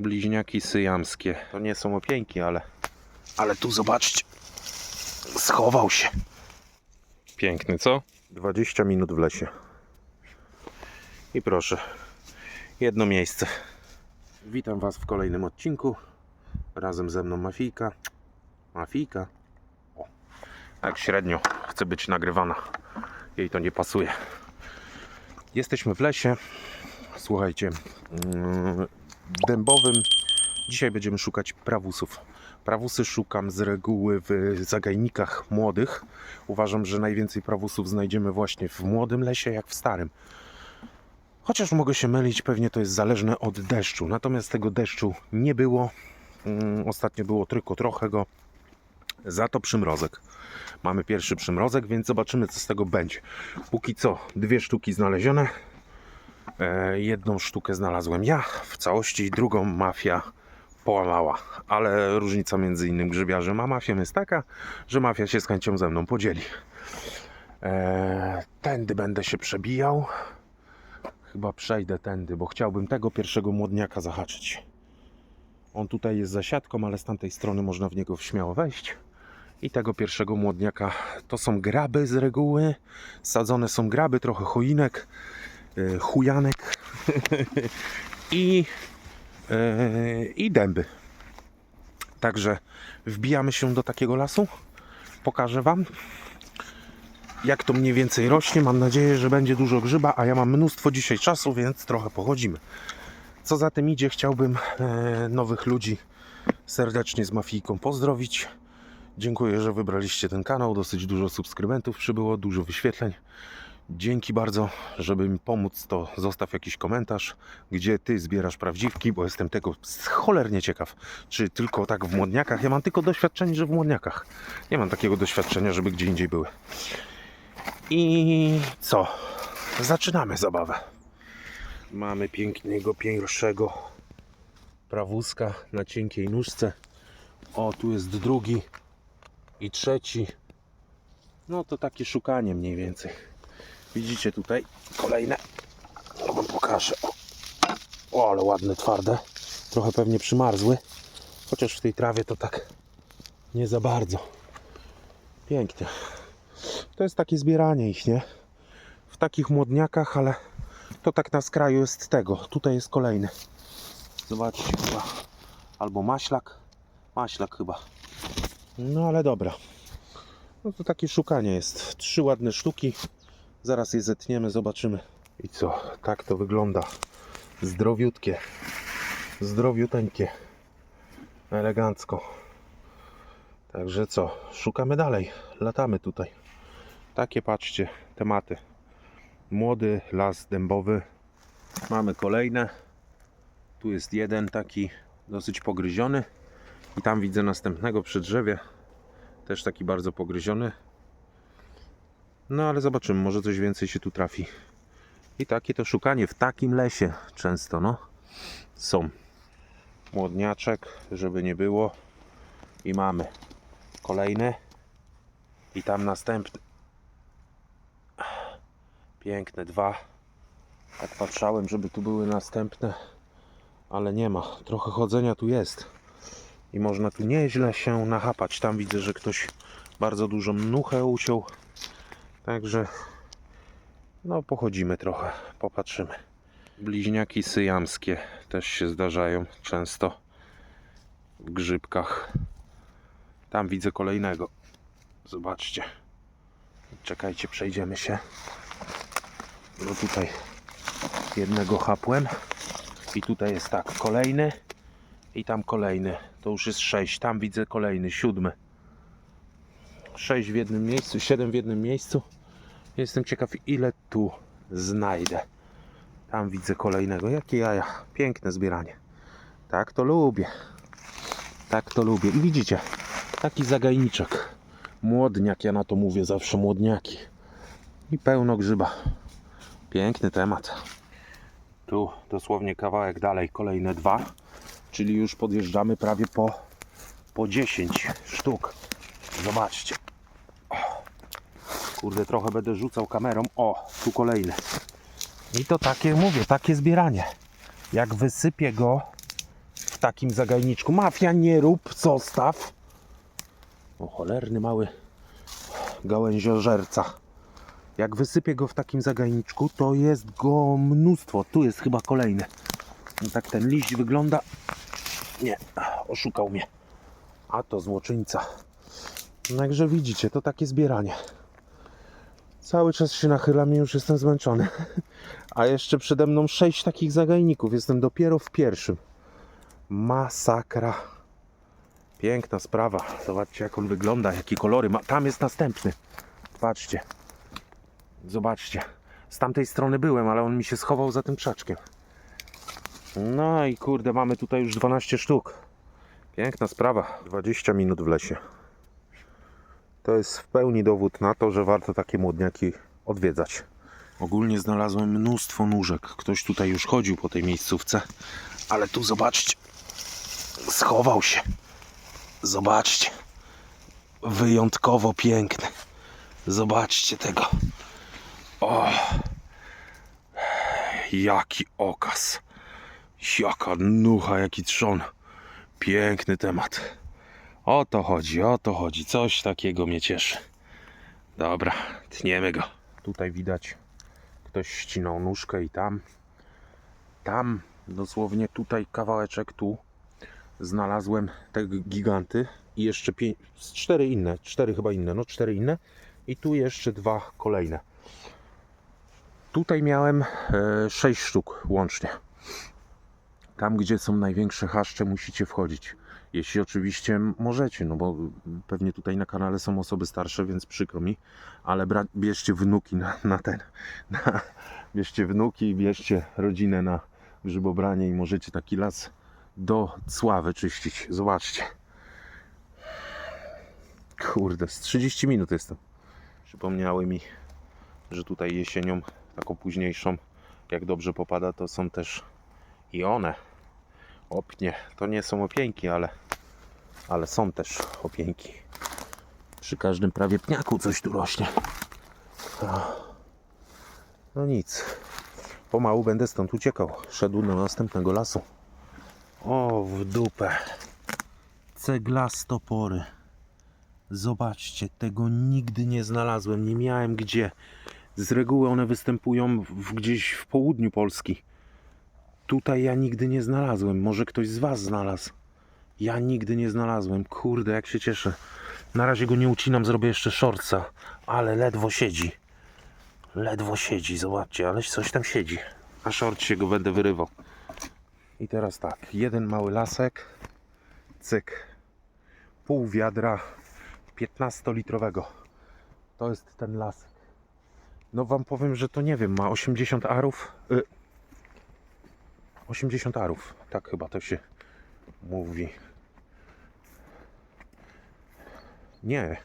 Bliźniaki syjamskie. To nie są opieńki, ale... Ale tu zobaczcie. Schował się. Piękny, co? 20 minut w lesie. I proszę, jedno miejsce. Witam Was w kolejnym odcinku. Razem ze mną Mafijka. Mafijka. O, tak średnio chce być nagrywana. Jej to nie pasuje. Jesteśmy w lesie. Słuchajcie, mm, dębowym. Dzisiaj będziemy szukać prawusów. Prawusy szukam z reguły w zagajnikach młodych. Uważam, że najwięcej prawusów znajdziemy właśnie w młodym lesie, jak w starym. Chociaż mogę się mylić, pewnie to jest zależne od deszczu. Natomiast tego deszczu nie było. Mm, Ostatnio było tylko trochę go. Za to przymrozek. Mamy pierwszy przymrozek, więc zobaczymy, co z tego będzie. Póki co, dwie sztuki znalezione. E, jedną sztukę znalazłem ja w całości, drugą mafia połamała. Ale różnica między innym grzybiarzem a mafią jest taka, że mafia się z chęcią ze mną podzieli. E, tędy będę się przebijał. Chyba przejdę tędy, bo chciałbym tego pierwszego młodniaka zahaczyć. On tutaj jest za siatką, ale z tamtej strony można w niego śmiało wejść. I tego pierwszego młodniaka to są graby z reguły. Sadzone są graby, trochę choinek, chujanek i, yy, i dęby. Także wbijamy się do takiego lasu. Pokażę Wam, jak to mniej więcej rośnie. Mam nadzieję, że będzie dużo grzyba, a ja mam mnóstwo dzisiaj czasu, więc trochę pochodzimy. Co za tym idzie, chciałbym e, nowych ludzi serdecznie z Mafijką pozdrowić. Dziękuję, że wybraliście ten kanał. Dosyć dużo subskrybentów przybyło, dużo wyświetleń. Dzięki bardzo, żeby mi pomóc, to zostaw jakiś komentarz, gdzie ty zbierasz prawdziwki, bo jestem tego cholernie ciekaw. Czy tylko tak w młodniakach? Ja mam tylko doświadczenie, że w młodniakach. Nie mam takiego doświadczenia, żeby gdzie indziej były. I co? Zaczynamy zabawę. Mamy pięknego, pierwszego prawuska na cienkiej nóżce. O, tu jest drugi i trzeci. No to takie szukanie mniej więcej. Widzicie tutaj kolejne. No wam pokażę. O. ale ładne, twarde. Trochę pewnie przymarzły. Chociaż w tej trawie to tak nie za bardzo. Pięknie. To jest takie zbieranie ich, nie? W takich młodniakach, ale to tak na skraju jest tego. Tutaj jest kolejny. Zobaczcie chyba. Albo maślak. Maślak chyba. No ale dobra. No to takie szukanie jest. Trzy ładne sztuki. Zaraz je zetniemy, zobaczymy. I co? Tak to wygląda. Zdrowiutkie. Zdrowiuteńkie. Elegancko. Także co? Szukamy dalej. Latamy tutaj. Takie patrzcie tematy. Młody las dębowy. Mamy kolejne. Tu jest jeden taki dosyć pogryziony. I tam widzę następnego przy drzewie. Też taki bardzo pogryziony. No ale zobaczymy, może coś więcej się tu trafi. I takie to szukanie w takim lesie często, no. Są. Młodniaczek, żeby nie było. I mamy kolejny. I tam następny. Piękne dwa. Tak patrzałem, żeby tu były następne, ale nie ma. Trochę chodzenia tu jest. I można tu nieźle się nachapać. Tam widzę, że ktoś bardzo dużą mnuchę uciął. Także no pochodzimy trochę, popatrzymy. Bliźniaki syjamskie też się zdarzają często w grzybkach. Tam widzę kolejnego. Zobaczcie. Czekajcie, przejdziemy się. No tutaj jednego chapłem. I tutaj jest tak, kolejny. I tam kolejny. To już jest sześć. Tam widzę kolejny, siódmy. Sześć w jednym miejscu, siedem w jednym miejscu. Jestem ciekaw, ile tu znajdę. Tam widzę kolejnego. Jakie jaja. Piękne zbieranie. Tak to lubię. Tak to lubię. I widzicie, taki zagajniczek. Młodniak, ja na to mówię zawsze młodniaki. I pełno grzyba. Piękny temat. Tu dosłownie kawałek dalej kolejne dwa, czyli już podjeżdżamy prawie po, po 10 sztuk. Zobaczcie. Kurde, trochę będę rzucał kamerą. O, tu kolejny. I to takie, mówię, takie zbieranie. Jak wysypię go w takim zagajniczku. Mafia, nie rób, zostaw. O, cholerny mały gałęziożerca. Jak wysypię go w takim zagajniczku, to jest go mnóstwo. Tu jest chyba kolejny. I tak ten liść wygląda. Nie, oszukał mnie. A to złoczyńca. Także widzicie, to takie zbieranie. Cały czas się nachylam i już jestem zmęczony. A jeszcze przede mną sześć takich zagajników. Jestem dopiero w pierwszym. Masakra. Piękna sprawa. Zobaczcie, jak on wygląda, jakie kolory ma. Tam jest następny. Patrzcie. Zobaczcie. Z tamtej strony byłem, ale on mi się schował za tym krzaczkiem. No i kurde, mamy tutaj już 12 sztuk. Piękna sprawa. 20 minut w lesie. To jest w pełni dowód na to, że warto takie młodniaki odwiedzać. Ogólnie znalazłem mnóstwo nóżek. Ktoś tutaj już chodził po tej miejscówce, ale tu zobaczcie. Schował się. Zobaczcie. Wyjątkowo piękny. Zobaczcie tego. O! Jaki okaz. Jaka nucha, jaki trzon. Piękny temat. O to chodzi, o to chodzi. Coś takiego mnie cieszy. Dobra, tniemy go. Tutaj widać, ktoś ścinał nóżkę i tam. Tam, dosłownie tutaj kawałeczek tu znalazłem te giganty i jeszcze pięć, cztery inne, cztery chyba inne, no cztery inne i tu jeszcze dwa kolejne. Tutaj miałem e, sztuk łącznie. Tam, gdzie są największe haszcze, musicie wchodzić. Jeśli oczywiście możecie, no bo pewnie tutaj na kanale są osoby starsze, więc przykro mi, ale bierzcie wnuki na, na ten. Na, bierzcie wnuki, bierzcie rodzinę na grzybobranie i możecie taki las do sławy czyścić. Zobaczcie. Kurde, z 30 minut jestem. Przypomniały mi, że tutaj jesienią, taką późniejszą, jak dobrze popada, to są też i one. Opnie. To nie są opieńki, ale, ale są też opieńki. Przy każdym prawie pniaku coś tu rośnie. No, nic. Pomału będę stąd uciekał. Szedł do następnego lasu. O, w dupę. Ceglastopory. Zobaczcie, tego nigdy nie znalazłem. Nie miałem gdzie. Z reguły one występują w, gdzieś w południu Polski. Tutaj ja nigdy nie znalazłem. Może ktoś z Was znalazł. Ja nigdy nie znalazłem. Kurde, jak się cieszę. Na razie go nie ucinam, zrobię jeszcze shortsa. Ale ledwo siedzi. Ledwo siedzi, zobaczcie, ale coś tam siedzi. A shortsie go będę wyrywał. I teraz tak, jeden mały lasek. Cyk. Pół wiadra 15-litrowego. To jest ten lasek. No wam powiem, że to nie wiem, ma 80 arów. Y 80 arów. Tak chyba to się mówi. Nie,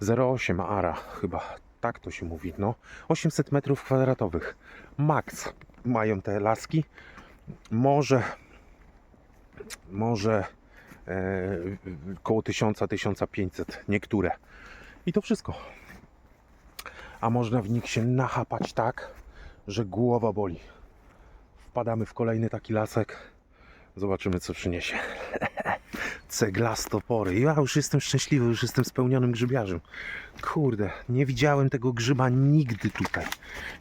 0,8 ara chyba. Tak to się mówi. No, 800 metrów kwadratowych. Max mają te laski. Może może e, koło 1000-1500 niektóre. I to wszystko. A można w nich się nachapać tak, że głowa boli wpadamy w kolejny taki lasek. Zobaczymy, co przyniesie. Ceglastopory. Ja już jestem szczęśliwy, już jestem spełnionym grzybiarzem. Kurde, nie widziałem tego grzyba nigdy tutaj.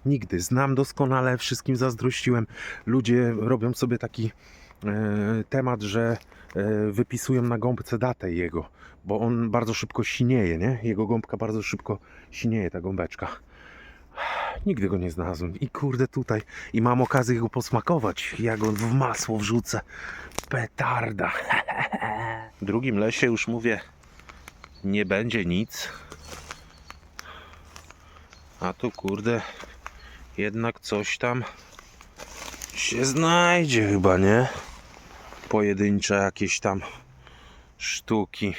Nigdy. Znam doskonale, wszystkim zazdrościłem. Ludzie robią sobie taki e, temat, że e, wypisują na gąbce datę jego, bo on bardzo szybko sinieje, nie? Jego gąbka bardzo szybko sinieje, ta gąbeczka. Nigdy go nie znalazłem. I kurde tutaj. I mam okazję go posmakować. Ja go w masło wrzucę. Petarda. W drugim lesie już mówię, nie będzie nic. A tu kurde, jednak coś tam się znajdzie chyba, nie? Pojedyncze jakieś tam sztuki.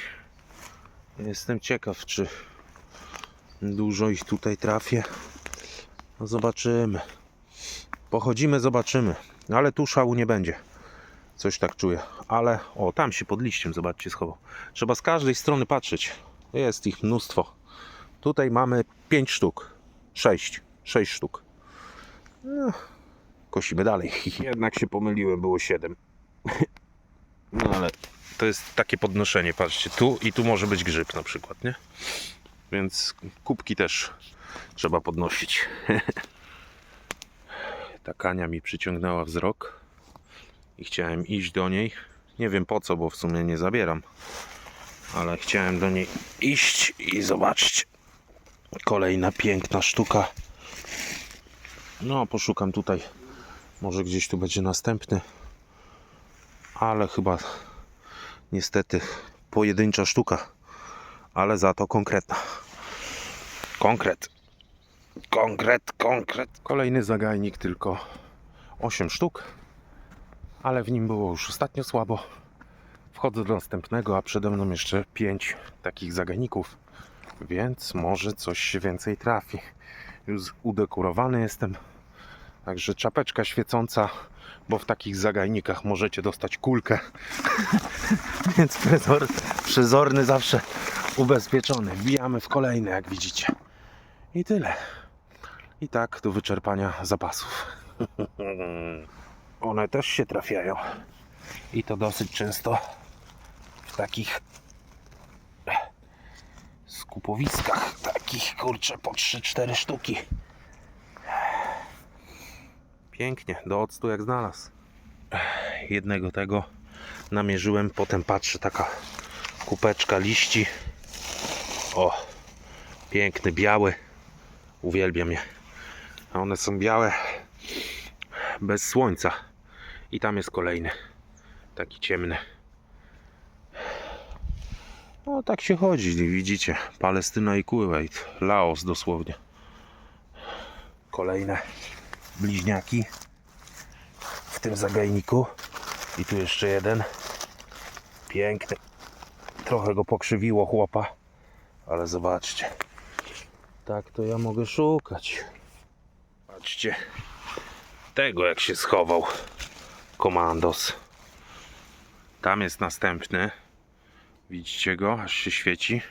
Jestem ciekaw, czy dużo ich tutaj trafię. No zobaczymy. Pochodzimy, zobaczymy. No ale tu szału nie będzie. Coś tak czuję. Ale o, tam się pod liściem, zobaczcie, schował. Trzeba z każdej strony patrzeć. Jest ich mnóstwo. Tutaj mamy 5 sztuk. 6. 6 sztuk. No, kosimy dalej. Jednak się pomyliłem, było 7. to jest takie podnoszenie, patrzcie, tu i tu może być grzyb na przykład, nie? Więc kubki też trzeba podnosić. Ta kania mi przyciągnęła wzrok i chciałem iść do niej. Nie wiem po co, bo w sumie nie zabieram, ale chciałem do niej iść i zobaczyć. Kolejna piękna sztuka. No, poszukam tutaj. Może gdzieś tu będzie następny. Ale chyba niestety pojedyncza sztuka. Ale za to konkretna. Konkret. Konkret, konkret. Kolejny zagajnik, tylko 8 sztuk. Ale w nim było już ostatnio słabo. Wchodzę do następnego, a przede mną jeszcze 5 takich zagajników. Więc może coś więcej trafi. Już udekorowany jestem. Także czapeczka świecąca, bo w takich zagajnikach możecie dostać kulkę. Więc przezor, przezorny zawsze ubezpieczony. Wbijamy w kolejny, jak widzicie. I tyle. I tak do wyczerpania zapasów. One też się trafiają. I to dosyć często w takich skupowiskach. Takich kurczę po 3-4 sztuki. Pięknie, do octu jak znalazł. Jednego tego namierzyłem, potem patrzę, taka kupeczka liści. O, piękny, biały. Uwielbiam je. A one są białe bez słońca. I tam jest kolejny, taki ciemny. No tak się chodzi, widzicie. Palestyna i Kuwait. Laos dosłownie. Kolejne bliźniaki w tym zagajniku. I tu jeszcze jeden. Piękny. Trochę go pokrzywiło chłopa. Ale zobaczcie. Tak to ja mogę szukać. Patrzcie. Tego jak się schował. Komandos. Tam jest następny. Widzicie go? Aż się świeci.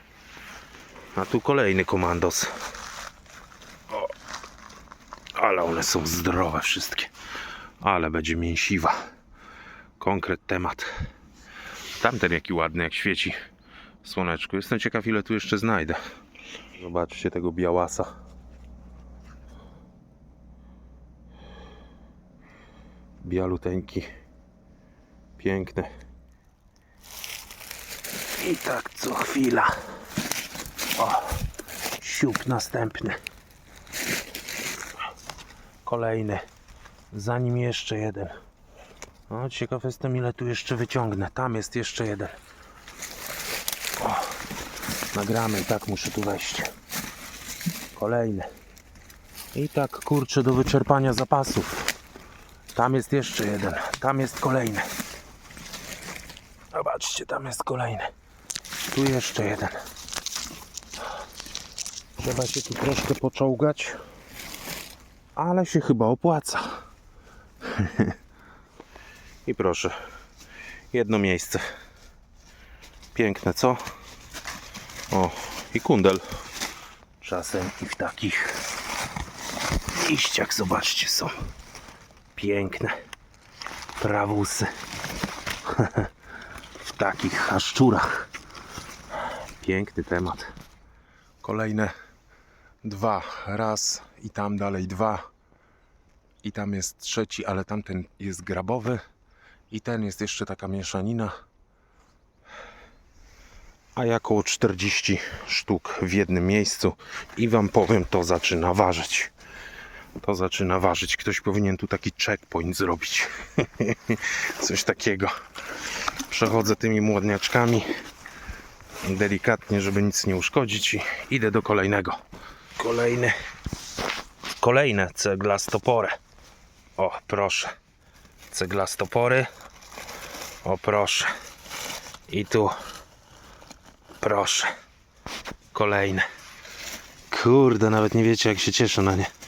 A tu kolejny komandos. O. Ale one są zdrowe wszystkie. Ale będzie mięsiwa. Konkret temat. Tamten jaki ładny, jak świeci w słoneczku. Jestem ciekaw ile tu jeszcze znajdę. Zobaczcie tego białasa. Bialuteńki. Piękny. I tak co chwila. O, siup następny. Kolejny. Zanim jeszcze jeden. O, ciekaw jestem ile tu jeszcze wyciągnę. Tam jest jeszcze jeden. O, nagramy i tak muszę tu wejść. Kolejny. I tak kurczę do wyczerpania zapasów. Tam jest jeszcze jeden. Tam jest kolejny. Zobaczcie, tam jest kolejny. Tu jeszcze jeden. Trzeba się tu troszkę poczołgać. Ale się chyba opłaca. I proszę. Jedno miejsce. Piękne, co? O, i kundel. Czasem i w takich liściach, zobaczcie, są piękne prawusy. w takich haszczurach. Piękny temat. Kolejne dwa. Raz i tam dalej dwa. I tam jest trzeci, ale tamten jest grabowy. I ten jest jeszcze taka mieszanina. A ja około 40 sztuk w jednym miejscu. I wam powiem, to zaczyna ważyć. To zaczyna ważyć. Ktoś powinien tu taki checkpoint zrobić. Coś takiego. Przechodzę tymi młodniaczkami delikatnie, żeby nic nie uszkodzić i idę do kolejnego. Kolejny. Kolejne ceglastoporę. O, proszę. Ceglastopory. O, proszę. I tu. Proszę. Kolejne. Kurde, nawet nie wiecie jak się cieszę na nie.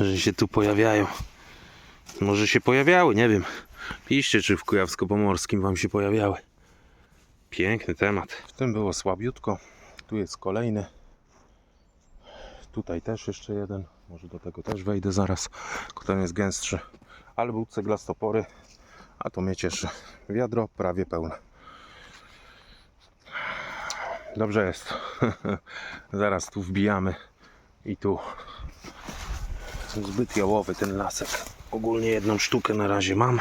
Że się tu pojawiają. Może się pojawiały, nie wiem. Piszcie, czy w Kujawsko-Pomorskim wam się pojawiały. Piękny temat. W tym było słabiutko. Tu jest kolejny. Tutaj też jeszcze jeden. Może do tego też wejdę zaraz. Ten jest gęstszy. Ale był ceglastopory. A to mnie cieszy. Wiadro prawie pełne. Dobrze jest. Zaraz tu wbijamy i tu. Zbyt jałowy ten lasek. Ogólnie jedną sztukę na razie mam.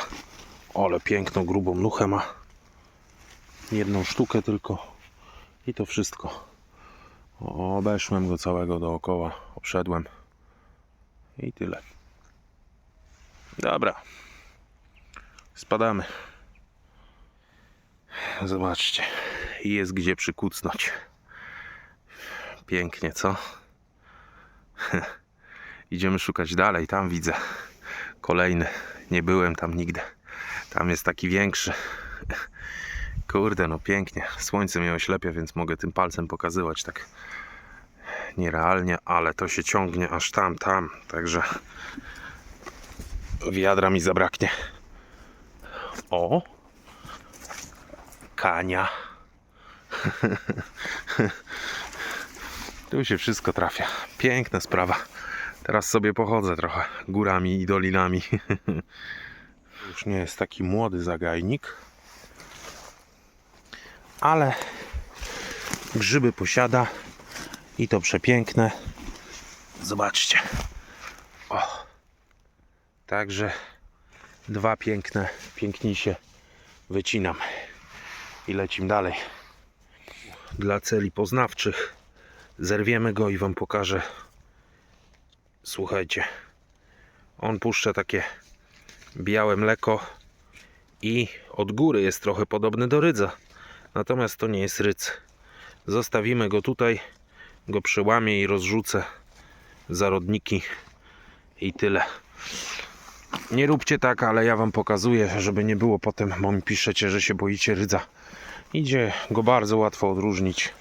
Ale piękną, grubą nuchę ma. Jedną sztukę tylko. I to wszystko. Obeszłem go całego dookoła. Obszedłem. I tyle. Dobra. Spadamy. Zobaczcie. Jest gdzie przykucnąć. Pięknie, co? Idziemy szukać dalej. Tam widzę. Kolejny. Nie byłem tam nigdy. Tam jest taki większy. Kurde, no pięknie. Słońce mnie oślepia, więc mogę tym palcem pokazywać tak nierealnie, ale to się ciągnie aż tam, tam. Także wiadra mi zabraknie. O! Kania. tu się wszystko trafia. Piękna sprawa. Teraz sobie pochodzę trochę górami i dolinami. Już nie jest taki młody zagajnik. Ale grzyby posiada i to przepiękne. Zobaczcie. O. Także dwa piękne, pięknisie wycinam i lecim dalej. Dla celi poznawczych zerwiemy go i wam pokażę. Słuchajcie, on puszcza takie białe mleko i od góry jest trochę podobny do rydza. Natomiast to nie jest rydz. Zostawimy go tutaj, go przełamię i rozrzucę zarodniki i tyle. Nie róbcie tak, ale ja wam pokazuję, żeby nie było potem, bo mi piszecie, że się boicie rydza. Idzie go bardzo łatwo odróżnić.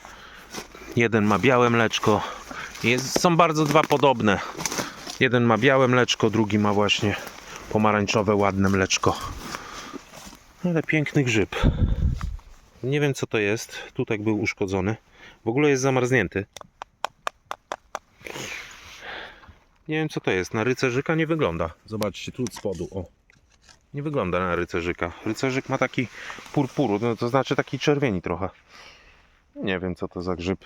Jeden ma białe mleczko. Jest, są bardzo dwa podobne. Jeden ma białe mleczko, drugi ma właśnie pomarańczowe, ładne mleczko. Ale piękny grzyb. Nie wiem co to jest. Tutaj był uszkodzony. W ogóle jest zamarznięty. Nie wiem co to jest. Na rycerzyka nie wygląda. Zobaczcie tu od spodu. O. Nie wygląda na rycerzyka. Rycerzyk ma taki purpuru, no to znaczy taki czerwieni trochę. Nie wiem co to za grzyb.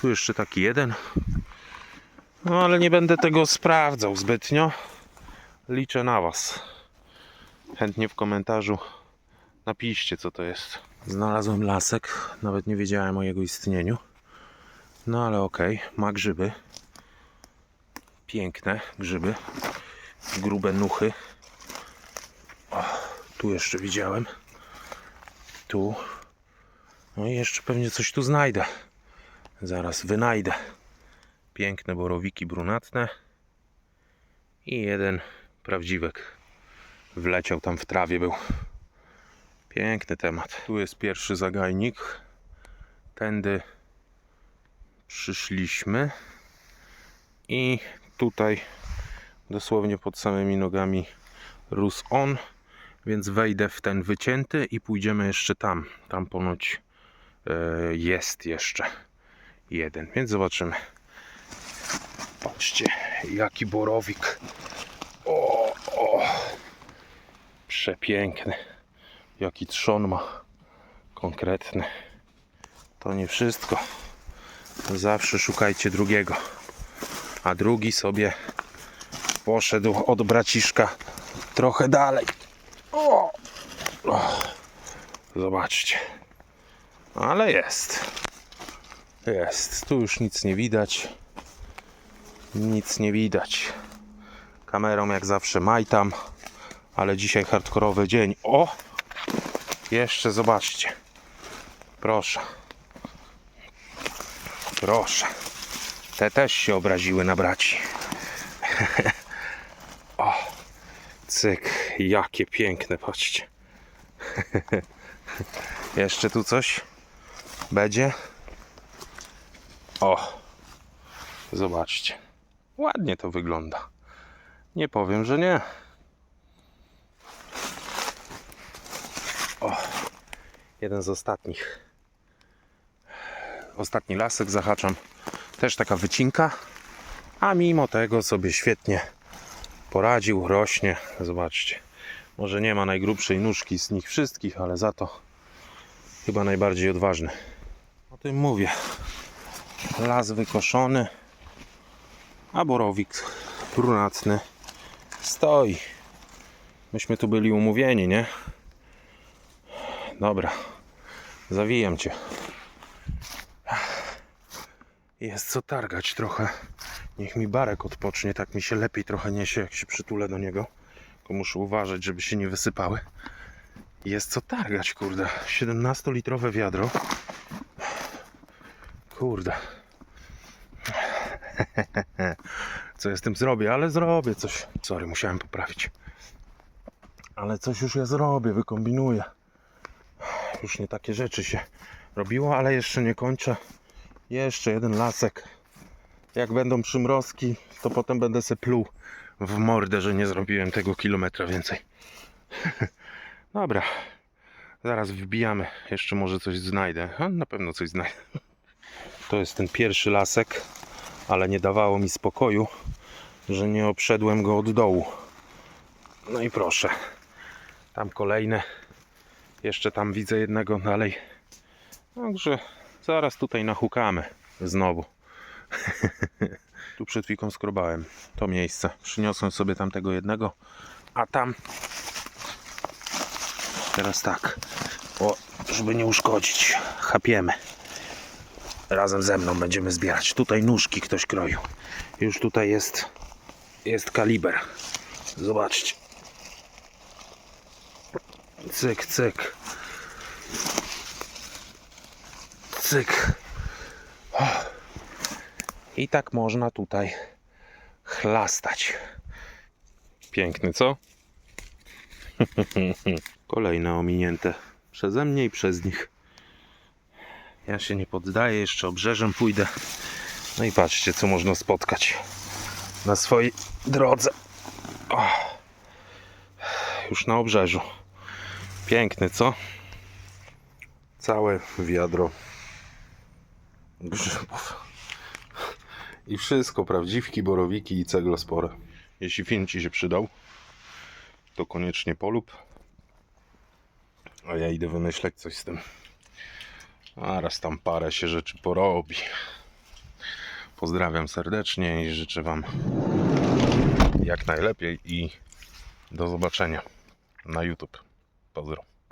Tu jeszcze taki jeden. No ale nie będę tego sprawdzał zbytnio. Liczę na Was. Chętnie w komentarzu napiszcie co to jest. Znalazłem lasek. Nawet nie wiedziałem o jego istnieniu. No ale okej, ma grzyby. Piękne grzyby. Grube nuchy. O, tu jeszcze widziałem. Tu. No i jeszcze pewnie coś tu znajdę. Zaraz wynajdę. Piękne borowiki brunatne. I jeden prawdziwek. Wleciał tam w trawie był. Piękny temat. Tu jest pierwszy zagajnik. Tędy przyszliśmy. I tutaj dosłownie pod samymi nogami rósł on, więc wejdę w ten wycięty i pójdziemy jeszcze tam. Tam ponoć e, jest jeszcze jeden, więc zobaczymy. Patrzcie, jaki borowik. O, o, przepiękny. Jaki trzon ma. Konkretny. To nie wszystko. Zawsze szukajcie drugiego. A drugi sobie poszedł od braciszka trochę dalej. O! O! Zobaczcie. Ale jest. Jest. Tu już nic nie widać. Nic nie widać. Kamerą jak zawsze majtam. Ale dzisiaj hardkorowy dzień. O! Jeszcze zobaczcie. Proszę. Proszę. Te też się obraziły na braci. o, cyk, jakie piękne, patrzcie. Jeszcze tu coś będzie. O, zobaczcie. Ładnie to wygląda. Nie powiem, że nie. O, jeden z ostatnich. Ostatni lasek zahaczam. Też taka wycinka, a mimo tego sobie świetnie poradził, rośnie. Zobaczcie, może nie ma najgrubszej nóżki z nich wszystkich, ale za to chyba najbardziej odważny. No Tutaj mówię. Las wykoszony. A borowik brunatny stoi. Myśmy tu byli umówieni, nie? Dobra. Zawijam cię. Jest co targać trochę. Niech mi barek odpocznie, tak mi się lepiej trochę niesie, jak się przytulę do niego. Tylko muszę uważać, żeby się nie wysypały. Jest co targać, kurde. 17-litrowe wiadro. Kurde. Co ja z tym zrobię? Ale zrobię coś. Sorry, musiałem poprawić. Ale coś już ja zrobię, wykombinuję. Już nie takie rzeczy się robiło, ale jeszcze nie kończę. Jeszcze jeden lasek. Jak będą przymrozki, to potem będę se pluł w mordę, że nie zrobiłem tego kilometra więcej. Dobra. Zaraz wbijamy. Jeszcze może coś znajdę. A, na pewno coś znajdę. To jest ten pierwszy lasek, ale nie dawało mi spokoju, że nie obszedłem go od dołu. No i proszę. Tam kolejne. Jeszcze tam widzę jednego dalej. Także zaraz tutaj nachukamy znowu. tu przed chwilą skrobałem to miejsce. Przyniosłem sobie tamtego jednego, a tam teraz tak. O, żeby nie uszkodzić, chapiemy. Razem ze mną będziemy zbierać. Tutaj nóżki ktoś kroił. Już tutaj jest jest kaliber. Zobaczcie. Cyk, cyk. Cyk. I tak można tutaj chlastać. Piękny, co? Kolejne ominięte przeze mnie i przez nich. Ja się nie poddaję, jeszcze obrzeżem pójdę. No i patrzcie, co można spotkać na swojej drodze. O. Już na obrzeżu. Piękny, co? Całe wiadro grzybów. I wszystko, prawdziwki, borowiki i ceglospore. Jeśli film Ci się przydał, to koniecznie polub. A ja idę wymyśleć coś z tym. A raz tam parę się rzeczy porobi. Pozdrawiam serdecznie i życzę Wam jak najlepiej i do zobaczenia na YouTube. Pozdro.